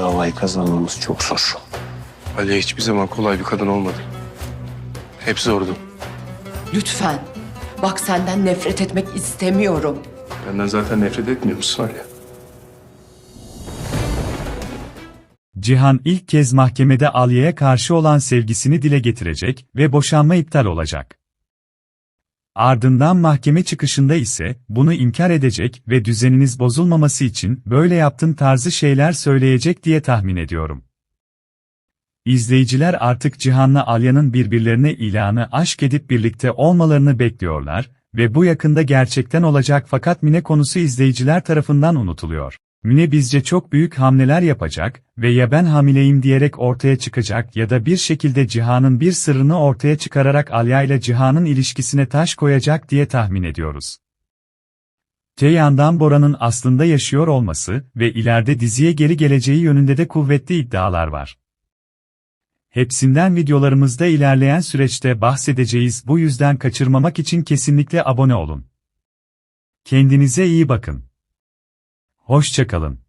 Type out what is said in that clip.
davayı kazanmamız çok zor. Aliye hiçbir zaman kolay bir kadın olmadı. Hep zordu. Lütfen. Bak senden nefret etmek istemiyorum. Benden zaten nefret etmiyor musun Aliye? Cihan ilk kez mahkemede Aliye'ye karşı olan sevgisini dile getirecek ve boşanma iptal olacak. Ardından mahkeme çıkışında ise bunu inkar edecek ve düzeniniz bozulmaması için böyle yaptın tarzı şeyler söyleyecek diye tahmin ediyorum. İzleyiciler artık Cihan'la Alya'nın birbirlerine ilanı aşk edip birlikte olmalarını bekliyorlar ve bu yakında gerçekten olacak fakat Mine konusu izleyiciler tarafından unutuluyor. Mine bizce çok büyük hamleler yapacak ve ya ben hamileyim diyerek ortaya çıkacak ya da bir şekilde Cihan'ın bir sırrını ortaya çıkararak Alya ile Cihan'ın ilişkisine taş koyacak diye tahmin ediyoruz. Te yandan Bora'nın aslında yaşıyor olması ve ileride diziye geri geleceği yönünde de kuvvetli iddialar var. Hepsinden videolarımızda ilerleyen süreçte bahsedeceğiz bu yüzden kaçırmamak için kesinlikle abone olun. Kendinize iyi bakın. Hoşçakalın.